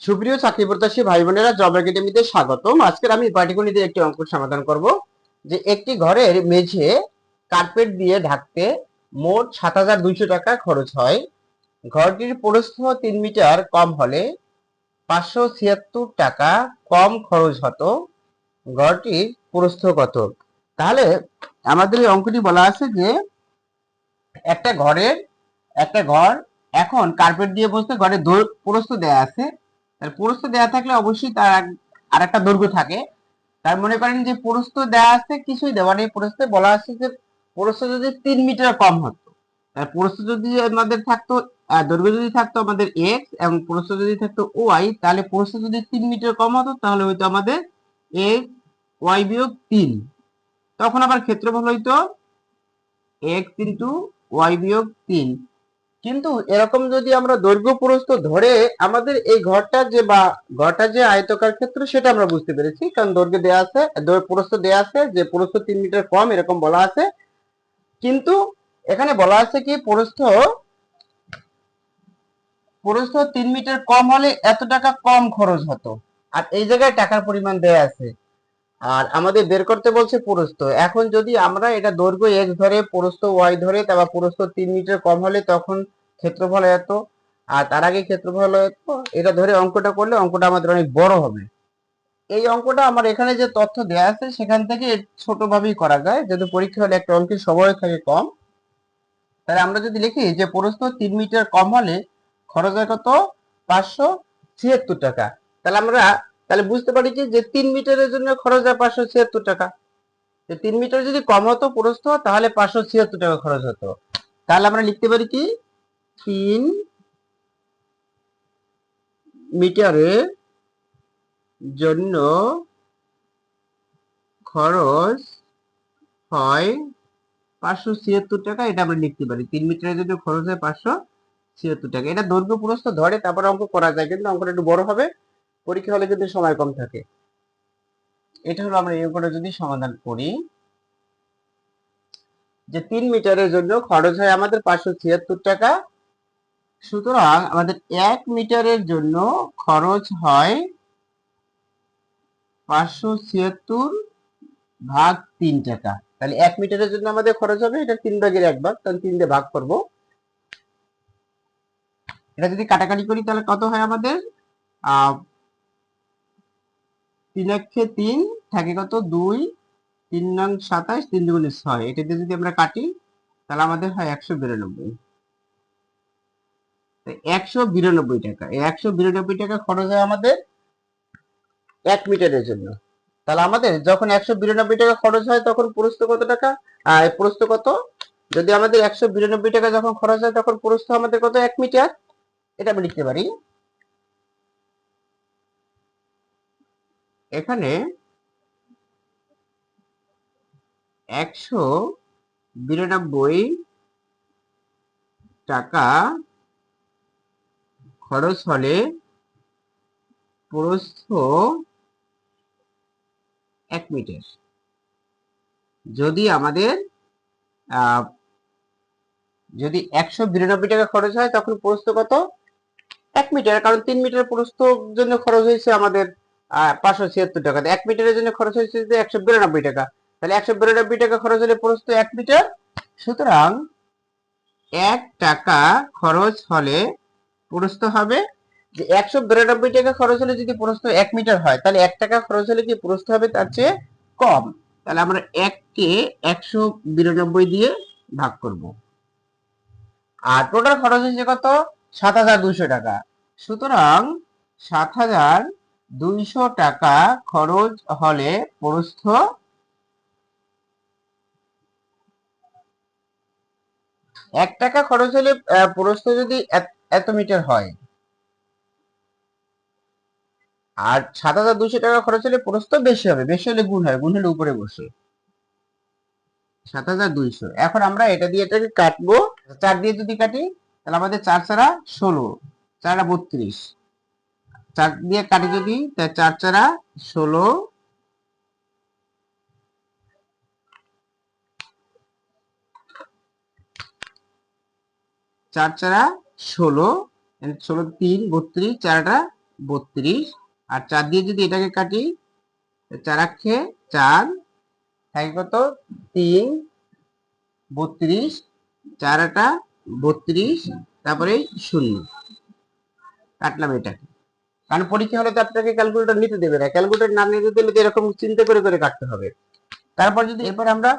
সুপ্রিয় চাকরি প্রত্যাশী ভাই বোনেরা জব একাডেমিতে স্বাগতম। আজকের আমি পাটিগণিতের একটি অঙ্ক সমাধান করব, যে একটি ঘরের মেঝে কার্পেট দিয়ে ঢাকতে মোট সাত হাজার দুইশো টাকা খরচ হয়। ঘরটির প্রস্থ তিন মিটার কম হলে পাঁচশো ছিয়াত্তর টাকা কম খরচ হতো। ঘরটির প্রস্থ কত? তাহলে আমাদের এই অঙ্কটি বলা আছে যে একটা ঘরের, একটা ঘর এখন কার্পেট দিয়ে বসতে ঘরের দৈ- প্রস্থ দেয়া আছে তার প্রস্থ দেয়া থাকলে অবশ্যই তার আর একটা দৈর্ঘ্য থাকে। তার মনে করেন যে প্রস্থ দেয়া আছে, কিছুই দেওয়া নেই। প্রস্থে বলা আছে যে প্রস্থ যদি তিন মিটার কম হতো, তার প্রস্থ যদি আমাদের থাকতো দৈর্ঘ্য যদি থাকতো আমাদের এক্স এবং প্রস্থ যদি থাকতো ওয়াই তাহলে প্রস্থ যদি তিন মিটার কম হতো, তাহলে হইতো আমাদের এক্স ওয়াই বিয়োগ তিন। তখন আবার ক্ষেত্রফল হইতো এক্স ইন্টু ওয়াই বিয়োগ তিন। কিন্তু এরকম যদি আমরা দৈর্ঘ্য প্রস্থ ধরে আমাদের এই ঘরটা যে বা, ঘরটা যে আয়তকার ক্ষেত্র সেটা আমরা বুঝতে পেরেছি, কারণ দৈর্ঘ্য দেয়া আছে প্রস্থ দেয়া আছে, যে প্রস্থ তিন মিটার কম এরকম বলা আছে। কিন্তু এখানে বলা আছে কি প্রস্থ প্রস্থ তিন মিটার কম হলে এত টাকা কম খরচ হতো। আর এই জায়গায় টাকার পরিমাণ দেয়া আছে। আর আমাদের বের করতে বলছে প্রস্থ এখন যদি আমরা এটা দৈর্ঘ্য এক্স ধরে প্রস্থ ওয়াই ধরে, তারপর প্রস্থ তিন মিটার কম হলে তখন ক্ষেত্রফল এত, আর তার আগে ক্ষেত্রফল এত, এটা ধরে অঙ্কটা করলে অঙ্কটা আমাদের অনেক বড় হবে। এই অঙ্কটা আমার এখানে যে তথ্য দেয়া আছে, সেখান থেকে ছোটভাবেই করা যায়। যেহেতু পরীক্ষা হলে একটা অঙ্কের সময় থাকে কম, তাহলে আমরা যদি লিখি যে প্রস্থ তিন মিটার কম হলে খরচ হয় কত? পাঁচশো ছিয়াত্তর টাকা। তাহলে আমরা, তাহলে বুঝতে পারি কি যে তিন মিটারের জন্য খরচ হয় পাঁচশো ছিয়াত্তর টাকা। তিন মিটার যদি কম হতো প্রস্থ, তাহলে পাঁচশো ছিয়াত্তর টাকা খরচ হতো। তাহলে আমরা লিখতে পারি কি? তিন মিটারের জন্য খরচ হয় পাঁচশো ছিয়াত্তর টাকা। এটা আমরা লিখতে পারি। তিন মিটারের জন্য খরচ হয় পাঁচশো ছিয়াত্তর টাকা। এটা দৈর্ঘ্য প্রস্থ ধরে, তারপর অঙ্ক করা যায়। কিন্তু অঙ্কটা একটু বড় হবে। পরীক্ষা হলে কিন্তু সময় কম থাকে। এটা হলো আমরা এই অঙ্কটা যদি সমাধান করি। যে তিন মিটারের জন্য খরচ হয় আমাদের পাঁচশো ছিয়াত্তর টাকা। সুতরাং আমাদের এক মিটারের জন্য খরচ হয় পাঁচশো ছিয়াত্তর ভাগ তিন টাকা। তাহলে এক মিটারের জন্য আমাদের খরচ হবে, এটা তিন ভাগের এক ভাগ, তাহলে তিন দিয়ে ভাগ করব। এটা যদি কাটাকাটি করি, তাহলে কত হয় আমাদের? তিন একে তিন থাকে কত? দুই, তিন নং সাতাশ, তিন দুগুণে ছয়। এটা দিয়ে যদি আমরা কাটি, তাহলে আমাদের হয় একশো বিরানব্বই। একশো বিরানব্বই টাকা। একশো বিরানব্বই টাকা খরচ হয় আমাদের এক মিটারের জন্য। তাহলে আমাদের যখন একশো বিরানব্বই টাকা খরচ হয় তখন প্রস্থ কত টাকা? প্রস্থ কত? যদি আমাদের একশো বিরানব্বই টাকা যখন খরচ হয় তখন প্রস্থ আমাদের কত? এক মিটার। এটা আমি লিখতে পারি। এখানে একশো বিরানব্বই টাকা খরচ হলে প্রস্থ এক মিটার। যদি আমাদের যদি একশো বিরানব্বই টাকা খরচ হয়, তখন প্রস্থ কত? এক মিটার, কারণ তিন মিটার প্রস্থ জন্য খরচ হয়েছে আমাদের পাঁচশো ছিয়াত্তর টাকা। এক মিটারের জন্য খরচ হয়েছে যে একশো বিরানব্বই টাকা। তাহলে একশো বিরানব্বই টাকা খরচ হলে প্রস্থ এক মিটার। সুতরাং এক টাকা খরচ হলে প্রস্থ হবে যে একশো বিরানব্বই টাকা খরচ হলে যদি প্রস্থ এক মিটার হয়, তাহলে এক টাকা খরচ হলে কি প্রস্থ হবে? তার চেয়ে কম। তাহলে আমরা এককে একশো বিরানব্বই দিয়ে ভাগ করব। আর টোটাল খরচ হয়েছে কত? সাত হাজার দুইশো টাকা। সুতরাং সাত হাজার দুইশো টাকা খরচ হলে প্রস্থ এক টাকা খরচ হলে প্রস্থ যদি এত- মিটার হয়। আর সাত হাজার দুইশো টাকা খরচ হলে প্রস্থ বেশি হবে, বেশি হলে গুণ হয়, গুণ হলে উপরে বসে। সাত হাজার দুইশো। এখন আমরা এটা দিয়ে এটাকে কাটবো। চার দিয়ে যদি কাটি, তাহলে আমাদের চার চারা ষোলো, চারা বত্রিশ। চার দিয়ে কাটি যদি, তাহলে চার চারা ষোলো। চার চারা ষোলো ষোলো তিন, বত্রিশ, চারটা বত্রিশ। আর চার দিয়ে যদি এটাকে কাটি চার আক্ষে চার, থাকে কত? তিন, বত্রিশ, চার আটা, বত্রিশ, তারপরে শূন্য। কাটলাম এটাকে। কারণ পরীক্ষা হলে তো আপনাকে ক্যালকুলেটর নিতে দেবে না। ক্যালকুলেটর না নিতে দিলে তো এরকম চিন্তা করে করে কাটতে হবে। তারপর যদি এরপর আমরা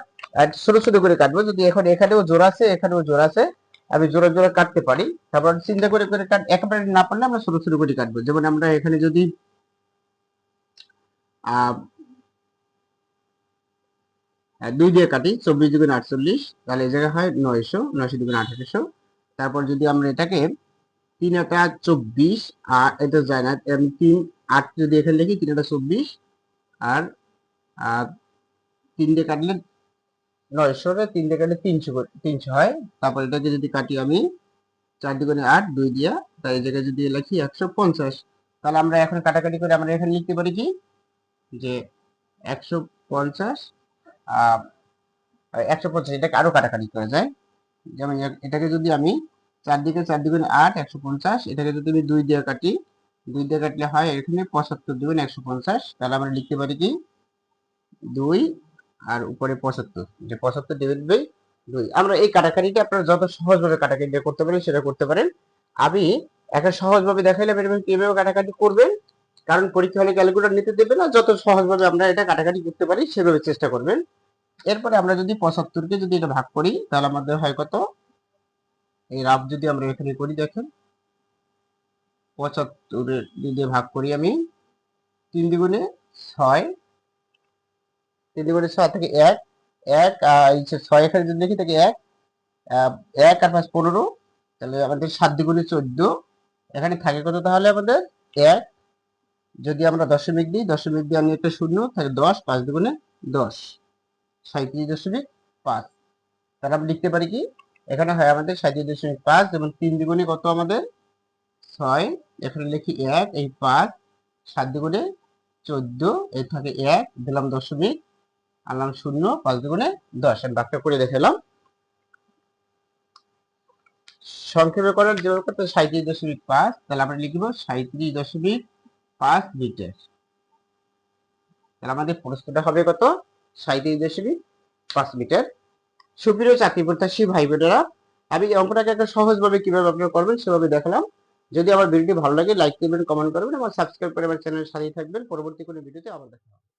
ছোট ছোট করে কাটবো। যদি এখন এখানেও জোর আছে, এখানেও জোর আছে। আমি জোরে জোরে কাটতে পারি। তারপর চিন্তা করে করে কাট একেবারে না পারলে আমরা ছোট ছোট করে কাটবো। যেমন আমরা এখানে যদি আহ, দুই দিয়ে কাটি চব্বিশ দুগুণ আটচল্লিশ তাহলে এই জায়গায় হয় নয়শো নয়শো দুগুণ আঠারোশো। তারপর যদি আমরা এটাকে তিন একটা চব্বিশ আর এটা যায় না আমি তিন আট যদি এখানে লিখি তিন একটা চব্বিশ আর তিন দিয়ে কাটলে নয়শো রে তিন দিয়ে কাটলে তিনশো তিনশো হয়। তারপর এটাকে যদি কাটি আমি চার দুগুণে আট, দুই দিয়া, তাই এই জায়গায় যদি লিখি একশো পঞ্চাশ, তাহলে আমরা এখন কাটাকাটি করে আমরা এখানে লিখতে পারি কি? যে একশো পঞ্চাশ একশো পঞ্চাশ, এটাকে আরও কাটাকাটি করা যায়। যেমন এটাকে যদি আমি চার দিকে চার দুগুণে আট, একশো পঞ্চাশ, এটাকে যদি আমি দুই দিয়ে কাটি, দুই দিয়ে কাটলে হয় এখানে পঁচাত্তর দুগুণ একশো পঞ্চাশ, তাহলে আমরা লিখতে পারি কি? দুই আর উপরে পঁচাত্তর। যে পঁচাত্তর ডিভাইড বাই দুই। আমরা এই কাটাকাটিটা আপনারা যত সহজভাবে কাটাকাটি করতে পারেন, সেটা করতে পারেন। আমি একটা সহজভাবে দেখাইলাম এরকম কীভাবে কাটাকাটি করবেন? কারণ পরীক্ষা হলে ক্যালকুলেটর নিতে দেবে না, যত সহজভাবে আমরা এটা কাটাকাটি করতে পারি, সেভাবে চেষ্টা করবেন। এরপরে আমরা যদি পঁচাত্তরকে যদি এটা ভাগ করি, তাহলে আমাদের হয় কত? এই রাফ যদি আমরা এখানে করি, দেখেন। পঁচাত্তরের যদি ভাগ করি আমি, তিন দ্বিগুণে ছয় তিন ছয় থেকে এক এক ছয় এখানে যদি দেখি থেকে এক এক আর পাঁচ পনেরো, তাহলে আমাদের সাত দ্বিগুণে চোদ্দ, এখানে থাকে কত তাহলে আমাদের এক? যদি আমরা দশমিক দিই, দশমিক দিয়ে আমি একটা শূন্য, তাহলে দশ, পাঁচ দুগুণে দশ সাঁত্রিশ দশমিক পাঁচ। তাহলে আমরা লিখতে পারি কি? এখানে হয় আমাদের সাঁত্রিশ দশমিক পাঁচ যেমন তিন দ্বিগুণে কত আমাদের? ছয়। এখানে লিখি এক, এই পাঁচ, সাত দ্বিগুণে চোদ্দ এই থাকে এক, দিলাম দশমিক। আনলাম শূন্য, পাঁচ দুগুণে দশ। আমি বাক্য করে দেখালাম সংক্ষেপে করার যেভাবে করতে সাঁত্রিশ দশমিক পাঁচ। তাহলে আমরা লিখব সাঁত্রিশ দশমিক পাঁচ মিটার। তাহলে আমাদের প্রশ্নটা হবে কত? সাঁত্রিশ দশমিক পাঁচ মিটার। সুপ্রিয় চাকরি প্রত্যাশী ভাই বোনেরা, আমি অঙ্কটাকে একটা সহজভাবে কীভাবে আপনারা করবেন সেভাবে দেখালাম। যদি আমার ভিডিওটি ভালো লাগে, লাইক করবেন, কমেন্ট করবেন এবং সাবস্ক্রাইব করে আমার চ্যানেলের সাথেই থাকবেন। পরবর্তী কোনো ভিডিওতে আবার দেখা হবে।